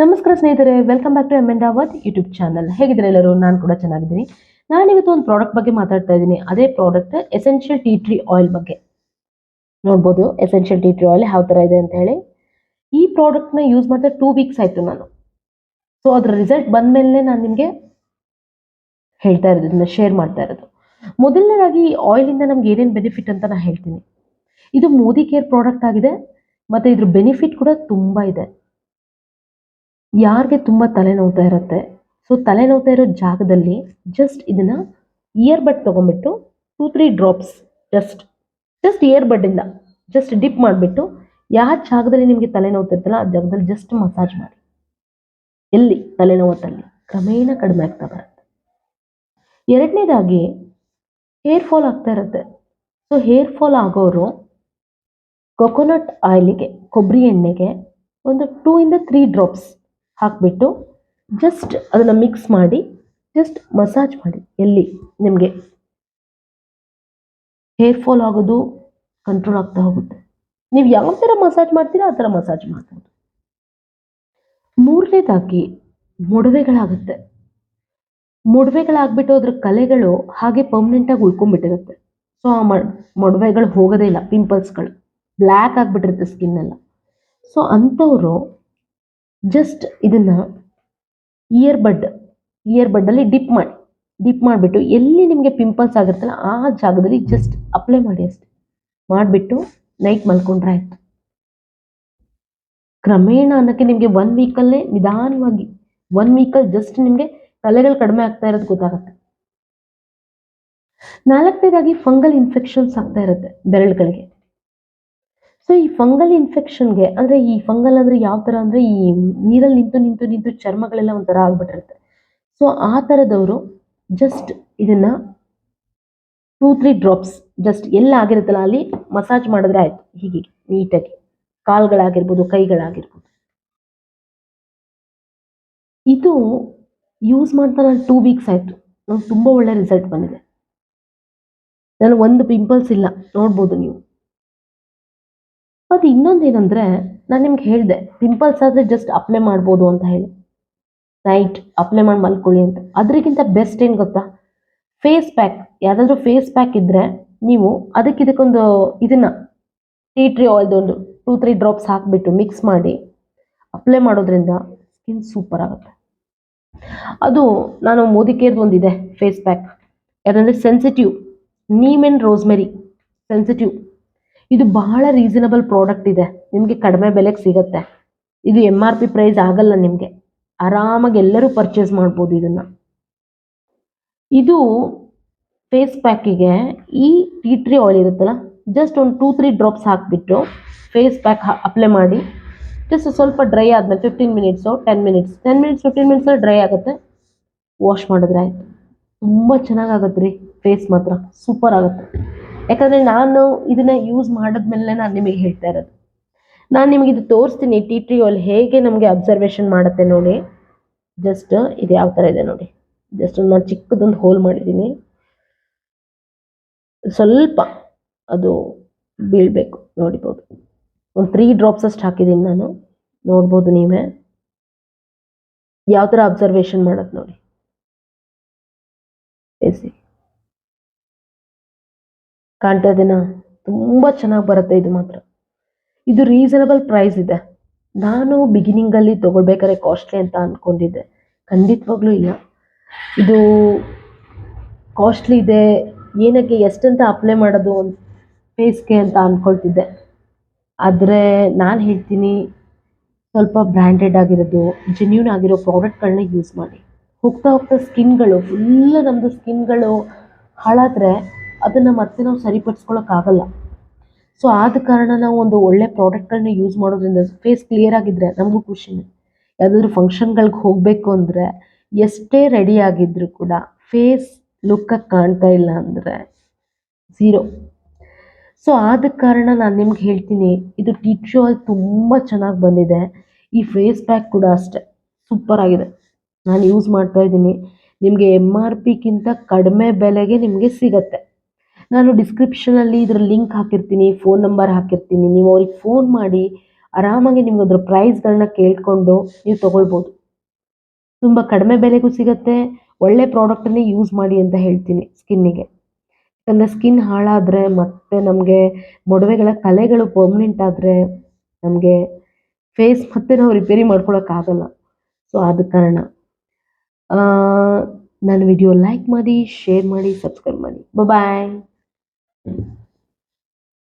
ನಮಸ್ಕಾರ ಸ್ನೇಹಿತರೆ welcome back to M N ಅವತ್ ಯೂಟ್ಯೂಬ್ ಚಾನಲ್ ಹೇಗಿದ್ದಾರೆ ಎಲ್ಲರೂ? ನಾನು ಕೂಡ ಚೆನ್ನಾಗಿದ್ದೀನಿ. ನಾನು ಇವತ್ತು ಒಂದು ಪ್ರಾಡಕ್ಟ್ ಬಗ್ಗೆ ಮಾತಾಡ್ತಾ ಇದ್ದೀನಿ. ಅದೇ product essential tea tree oil ಬಗ್ಗೆ. ನೋಡ್ಬೋದು ಎಸೆನ್ಷಿಯಲ್ ಟೀ ಟ್ರೀ ಆಯಿಲ್ ಯಾವ ಥರ ಇದೆ ಅಂತ ಹೇಳಿ. ಈ ಪ್ರಾಡಕ್ಟ್ನ ಯೂಸ್ ಮಾಡ್ತಾ ಟೂ ವೀಕ್ಸ್ ಆಯಿತು ನಾನು. ಸೊ ಅದರ ರಿಸಲ್ಟ್ ಬಂದಮೇಲೆ ನಾನು ನಿಮಗೆ ಹೇಳ್ತಾ ಇರೋದು, ಇದನ್ನ ಶೇರ್ ಮಾಡ್ತಾ ಇರೋದು. ಮೊದಲನೇದಾಗಿ ಈ ಆಯಿಲಿಂದ ನಮ್ಗೆ ಏನೇನು ಬೆನಿಫಿಟ್ ಅಂತ ನಾನು ಹೇಳ್ತೀನಿ. ಇದು ಮೋದಿ ಕೇರ್ ಪ್ರಾಡಕ್ಟ್ ಆಗಿದೆ, ಮತ್ತು ಇದ್ರ ಬೆನಿಫಿಟ್ ಕೂಡ ತುಂಬ ಇದೆ. ಯಾರಿಗೆ ತುಂಬ ತಲೆನೋವ್ತಾ ಇರುತ್ತೆ? ಸೊ ತಲೆನೋವ್ತಾ ಇರೋ ಜಾಗದಲ್ಲಿ ಜಸ್ಟ್ ಇದನ್ನ ear bud ತೊಗೊಂಬಿಟ್ಟು two three drops just just ear ಬಡ್ಡಿಂದ just dip ಮಾಡಿಬಿಟ್ಟು ಯಾವ ಜಾಗದಲ್ಲಿ ನಿಮಗೆ ತಲೆನೋವ್ತಿರ್ತಲ್ಲ ಆ ಜಾಗದಲ್ಲಿ ಜಸ್ಟ್ ಮಸಾಜ್ ಮಾಡಿ. ಎಲ್ಲಿ? ತಲೆನೋವತ್ತಲ್ಲಿ. ಕ್ರಮೇಣ ಕಡಿಮೆ ಆಗ್ತಾ ಬರುತ್ತೆ. ಎರಡನೇದಾಗಿ ಹೇರ್ ಫಾಲ್ ಆಗ್ತಾ ಇರುತ್ತೆ. ಸೊ ಹೇರ್ ಫಾಲ್ ಆಗೋರು ಕೊಕೊನಟ್ ಆಯಿಲಿಗೆ ಕೊಬ್ಬರಿ ಎಣ್ಣೆಗೆ ಒಂದು ಟೂ ಇಂದ ತ್ರೀ ಡ್ರಾಪ್ಸ್ ಹಾಕಿಬಿಟ್ಟು ಜಸ್ಟ್ ಅದನ್ನು ಮಿಕ್ಸ್ ಮಾಡಿ ಜಸ್ಟ್ ಮಸಾಜ್ ಮಾಡಿ. ಎಲ್ಲಿ? ನಿಮಗೆ. ಹೇರ್ ಫಾಲ್ ಆಗೋದು ಕಂಟ್ರೋಲ್ ಆಗ್ತಾ ಹೋಗುತ್ತೆ. ನೀವು ಯಾವ ಥರ ಮಸಾಜ್ ಮಾಡ್ತೀರಾ ಆ ಥರ ಮಸಾಜ್ ಮಾಡ್ಬೋದು. ಮೂರನೇದಾಗಿ ಮೊಡವೆಗಳಾಗುತ್ತೆ. ಮೊಡವೆಗಳಾಗ್ಬಿಟ್ಟು ಅದ್ರ ಕಲೆಗಳು ಹಾಗೆ ಪರ್ಮನೆಂಟಾಗಿ ಉಳ್ಕೊಂಡ್ಬಿಟ್ಟಿರುತ್ತೆ. ಸೊ ಆ ಮೊಡವೆಗಳು ಹೋಗೋದೇ ಇಲ್ಲ ಪಿಂಪಲ್ಸ್ಗಳು ಬ್ಲ್ಯಾಕ್ ಆಗಿಬಿಟ್ಟಿರುತ್ತೆ ಸ್ಕಿನ್ನೆಲ್ಲ ಸೊ ಅಂಥವರು ಜಸ್ಟ್ ಇದನ್ನ ಇಯರ್ ಬಡ್ ಇಯರ್ ಬಡ್ಡಲ್ಲಿ ಡಿಪ್ ಮಾಡಿ ಡಿಪ್ ಮಾಡಿಬಿಟ್ಟು ಎಲ್ಲಿ ನಿಮಗೆ ಪಿಂಪಲ್ಸ್ ಆಗಿರುತ್ತಲ್ಲ ಆ ಜಾಗದಲ್ಲಿ ಜಸ್ಟ್ ಅಪ್ಲೈ ಮಾಡಿ ಅಷ್ಟೆ. ಮಾಡಿಬಿಟ್ಟು ನೈಟ್ ಮಲ್ಕೊಂಡ್ರೆ ಆಯ್ತು. ಕ್ರಮೇಣ ಅನ್ನೋಕ್ಕೆ ನಿಮಗೆ ಒನ್ ವೀಕಲ್ಲೇ ನಿಧಾನವಾಗಿ ಒನ್ ವೀಕಲ್ಲಿ ಜಸ್ಟ್ ನಿಮಗೆ ತಲೆಗಳು ಕಡಿಮೆ ಆಗ್ತಾ ಇರೋದು ಗೊತ್ತಾಗುತ್ತೆ. ನಾಲ್ಕನೇದಾಗಿ ಫಂಗಲ್ ಇನ್ಫೆಕ್ಷನ್ಸ್ ಆಗ್ತಾ ಇರುತ್ತೆ ಬೆರಳುಗಳಿಗೆ. ಸೊ ಈ ಫಂಗಲ್ ಇನ್ಫೆಕ್ಷನ್ಗೆ ಅಂದರೆ ಈ ಫಂಗಲ್ ಅಂದರೆ ಯಾವ ಥರ ಅಂದರೆ ಈ ನೀರಲ್ಲಿ ನಿಂತು ನಿಂತು ನಿಂತು ಚರ್ಮಗಳೆಲ್ಲ ಒಂಥರ ಆಗ್ಬಿಟ್ಟಿರುತ್ತೆ. ಸೊ ಆ ಥರದವರು ಜಸ್ಟ್ ಇದನ್ನ ಟೂ ತ್ರೀ ಡ್ರಾಪ್ಸ್ ಜಸ್ಟ್ ಎಲ್ಲ ಆಗಿರುತ್ತಲ್ಲ ಅಲ್ಲಿ ಮಸಾಜ್ ಮಾಡಿದ್ರೆ ಆಯ್ತು. ಹೀಗೆ, ನೀಟಾಗಿ. ಕಾಲ್ಗಳಾಗಿರ್ಬೋದು, ಕೈಗಳಾಗಿರ್ಬೋದು. ಇದು ಯೂಸ್ ಮಾಡ್ತಾ ನಾನು ಟೂ ವೀಕ್ಸ್ ಆಯಿತು. ನಂಗೆ ತುಂಬ ಒಳ್ಳೆ ರಿಸಲ್ಟ್ ಬಂದಿದೆ. ನಾನು ಒಂದು ಪಿಂಪಲ್ಸ್ ಇಲ್ಲ. ನೋಡ್ಬೋದು ನೀವು. ಮತ್ತು ಇನ್ನೊಂದು ಏನಂದರೆ ನಾನು ನಿಮ್ಗೆ ಹೇಳಿದೆ ಪಿಂಪಲ್ಸ್ ಆದರೆ ಜಸ್ಟ್ ಅಪ್ಲೈ ಮಾಡ್ಬೋದು ಅಂತ ಹೇಳಿ. ನೈಟ್ ಅಪ್ಲೈ ಮಾಡಿ ಮಲ್ಕೊಳ್ಳಿ ಅಂತ. ಅದಕ್ಕಿಂತ ಬೆಸ್ಟ್ ಏನು ಗೊತ್ತಾ? ಫೇಸ್ ಪ್ಯಾಕ್ ಯಾವುದಾದ್ರೂ ಫೇಸ್ ಪ್ಯಾಕ್ ಇದ್ದರೆ ನೀವು ಅದಕ್ಕೆ ಇದಕ್ಕೊಂದು ಇದನ್ನು ಟೀ ಟ್ರೀ ಆಯಿಲ್ದು ಒಂದು ಟೂ ತ್ರೀ ಡ್ರಾಪ್ಸ್ ಹಾಕಿಬಿಟ್ಟು ಮಿಕ್ಸ್ ಮಾಡಿ ಅಪ್ಲೈ ಮಾಡೋದ್ರಿಂದ ಸ್ಕಿನ್ ಸೂಪರ್ ಆಗುತ್ತೆ. ಅದು ನಾನು ಮೋದಿ ಕೇರ್ದು ಒಂದಿದೆ ಫೇಸ್ ಪ್ಯಾಕ್ ಯಾಕಂದರೆ sensitive neem and rosemary sensitive ಇದು ಬಹಳ ರೀಸನಬಲ್ ಪ್ರಾಡಕ್ಟ್ ಇದೆ. ನಿಮಗೆ ಕಡಿಮೆ ಬೆಲೆಗೆ ಸಿಗುತ್ತೆ. ಇದು ಎಂ ಆರ್ ಪಿ ಪ್ರೈಸ್ ಆಗಲ್ಲ ನಿಮಗೆ. ಆರಾಮಾಗಿ ಎಲ್ಲರೂ ಪರ್ಚೇಸ್ ಮಾಡ್ಬೋದು ಇದನ್ನ. ಇದು ಫೇಸ್ ಪ್ಯಾಕಿಗೆ ಈ ಟೀ ಟ್ರೀ ಆಯಿಲ್ ಇರುತ್ತಲ್ಲ ಜಸ್ಟ್ ಒಂದು ಟೂ ತ್ರೀ ಡ್ರಾಪ್ಸ್ ಹಾಕಿಬಿಟ್ಟು ಫೇಸ್ ಪ್ಯಾಕ್ ಅಪ್ಲೈ ಮಾಡಿ. ಜಸ್ಟ್ ಸ್ವಲ್ಪ ಡ್ರೈ ಆದಮೇಲೆ fifteen minutes ten minutes ten minutes fifteen ಮಿನಿಟ್ಸಲ್ಲಿ dry ಆಗುತ್ತೆ. ವಾಶ್ ಮಾಡಿದ್ರೆ ಆಯಿತು. ತುಂಬ ಚೆನ್ನಾಗಾಗತ್ತೆ ರೀ ಫೇಸ್ ಮಾತ್ರ. ಸೂಪರ್ ಆಗುತ್ತೆ. ಯಾಕಂದರೆ ನಾನು ಇದನ್ನು ಯೂಸ್ ಮಾಡಿದ್ಮೇಲೆ ನಾನು ನಿಮಗೆ ಹೇಳ್ತಾ ಇರೋದು. ನಾನು ನಿಮಗೆ ಇದು ತೋರಿಸ್ತೀನಿ ಟಿ ಟ್ರೀ ಆಯಿಲ್ ಹೇಗೆ ನಮಗೆ ಅಬ್ಸರ್ವೇಷನ್ ಮಾಡುತ್ತೆ ನೋಡಿ. ಜಸ್ಟ್ ಇದು ಯಾವ ಥರ ಇದೆ ನೋಡಿ. ಜಸ್ಟ್ ನಾನು ಚಿಕ್ಕದೊಂದು ಹೋಲ್ ಮಾಡಿದ್ದೀನಿ. ಸ್ವಲ್ಪ ಅದು ಬೀಳಬೇಕು, ನೋಡಿಬೋದು. ಒಂದು ತ್ರೀ ಡ್ರಾಪ್ಸ್ ಅಷ್ಟು ಹಾಕಿದ್ದೀನಿ ನಾನು. ನೋಡ್ಬೋದು ನೀವೇ. ಯಾವ ಥರ ಅಬ್ಸರ್ವೇಷನ್ ಮಾಡೋದು ನೋಡಿ. ಎಸಿ ಕಾಣ್ತಾ ಇದೆನಾ? ತುಂಬ ಚೆನ್ನಾಗಿ ಬರುತ್ತೆ ಇದು ಮಾತ್ರ. ಇದು ರೀಸನಬಲ್ ಪ್ರೈಸ್ ಇದೆ. ನಾನು ಬಿಗಿನಿಂಗಲ್ಲಿ ತೊಗೊಳ್ಬೇಕಾದ್ರೆ ಕಾಸ್ಟ್ಲಿ ಅಂತ ಅಂದ್ಕೊಂಡಿದ್ದೆ ಖಂಡಿತವಾಗ್ಲೂ ಇಲ್ಲ. ಇದು ಕಾಸ್ಟ್ಲಿ ಇದೆ. ಏನಕ್ಕೆ ಎಷ್ಟಂತ ಅಪ್ಲೈ ಮಾಡೋದು ಫೇಸ್ಗೆ ಅಂತ ಅಂದ್ಕೊಳ್ತಿದ್ದೆ ಆದರೆ ನಾನು ಹೇಳ್ತೀನಿ, ಸ್ವಲ್ಪ ಬ್ರ್ಯಾಂಡೆಡ್ ಆಗಿರೋದು ಜೆನ್ಯೂನ್ ಆಗಿರೋ ಪ್ರಾಡಕ್ಟ್ಗಳನ್ನ ಯೂಸ್ ಮಾಡಿ. ಹೋಗ್ತಾ ಹೋಗ್ತಾ ಸ್ಕಿನ್ಗಳು ಫುಲ್ ನಮ್ಮದು ಸ್ಕಿನ್ಗಳು ಹಾಳಾದರೆ ಅದನ್ನು ಮತ್ತೆ ನಾವು ಸರಿಪಡಿಸ್ಕೊಳ್ಳೋಕ್ಕಾಗಲ್ಲ ಸೊ ಆದ ಕಾರಣ ನಾವು ಒಂದು ಒಳ್ಳೆ ಪ್ರಾಡಕ್ಟ್ಗಳನ್ನ ಯೂಸ್ ಮಾಡೋದ್ರಿಂದ ಫೇಸ್ ಕ್ಲಿಯರ್ ಆಗಿದ್ರೆ ನಮಗೂ ಖುಷಿನೇ. ಯಾವುದಾದ್ರೂ ಫಂಕ್ಷನ್ಗಳಿಗೆ ಹೋಗಬೇಕು ಅಂದರೆ ಎಷ್ಟೇ ರೆಡಿ ಆಗಿದ್ದರೂ ಕೂಡ ಫೇಸ್ ಲುಕ್ಕಾಗಿ ಕಾಣ್ತಾ ಇಲ್ಲ ಅಂದರೆ ಝೀರೋ ಸೊ ಆದ ಕಾರಣ ನಾನು ನಿಮ್ಗೆ ಹೇಳ್ತೀನಿ, ಇದು ಟಿ ಶೋ ಅಲ್ಲಿ ತುಂಬ ಚೆನ್ನಾಗಿ ಬಂದಿದೆ. ಈ ಫೇಸ್ ಪ್ಯಾಕ್ ಕೂಡ ಅಷ್ಟೇ. ಸೂಪರ್ ಆಗಿದೆ. ನಾನು ಯೂಸ್ ಮಾಡ್ತಾ ಇದ್ದೀನಿ. ನಿಮಗೆ ಎಂ ಆರ್ ಪಿಗಿಂತ ಕಡಿಮೆ ಬೆಲೆಗೆ ನಿಮಗೆ ಸಿಗತ್ತೆ. ನಾನು ಡಿಸ್ಕ್ರಿಪ್ಷನಲ್ಲಿ ಇದರ ಲಿಂಕ್ ಹಾಕಿರ್ತೀನಿ ಫೋನ್ ನಂಬರ್ ಹಾಕಿರ್ತೀನಿ. ನೀವು ಅವ್ರಿಗೆ ಫೋನ್ ಮಾಡಿ, ಆರಾಮಾಗಿ ನಿಮ್ಗೆ ಅದ್ರ ಪ್ರೈಸ್ಗಳನ್ನ ಕೇಳ್ಕೊಂಡು ನೀವು ತಗೊಳ್ಬೋದು. ತುಂಬ ಕಡಿಮೆ ಬೆಲೆಗೂ ಸಿಗುತ್ತೆ, ಒಳ್ಳೆ ಪ್ರಾಡಕ್ಟನ್ನೇ ಯೂಸ್ ಮಾಡಿ ಅಂತ ಹೇಳ್ತೀನಿ ಸ್ಕಿನ್ನಿಗೆ ಯಾಕಂದರೆ ಸ್ಕಿನ್ ಹಾಳಾದರೆ ಮತ್ತೆ ನಮಗೆ ಮೊಡವೆಗಳ ಕಲೆಗಳು ಪರ್ಮನೆಂಟ್ ಆದರೆ ನಮಗೆ ಫೇಸ್ ಮತ್ತೆ ನಾವು ರಿಪೇರಿ ಮಾಡ್ಕೊಳಕ್ಕಾಗಲ್ಲ ಸೊ ಆದ ಕಾರಣ ನನ್ನ ವಿಡಿಯೋ ಲೈಕ್ ಮಾಡಿ ಶೇರ್ ಮಾಡಿ ಸಬ್ಸ್ಕ್ರೈಬ್ ಮಾಡಿ. Bye Thank you.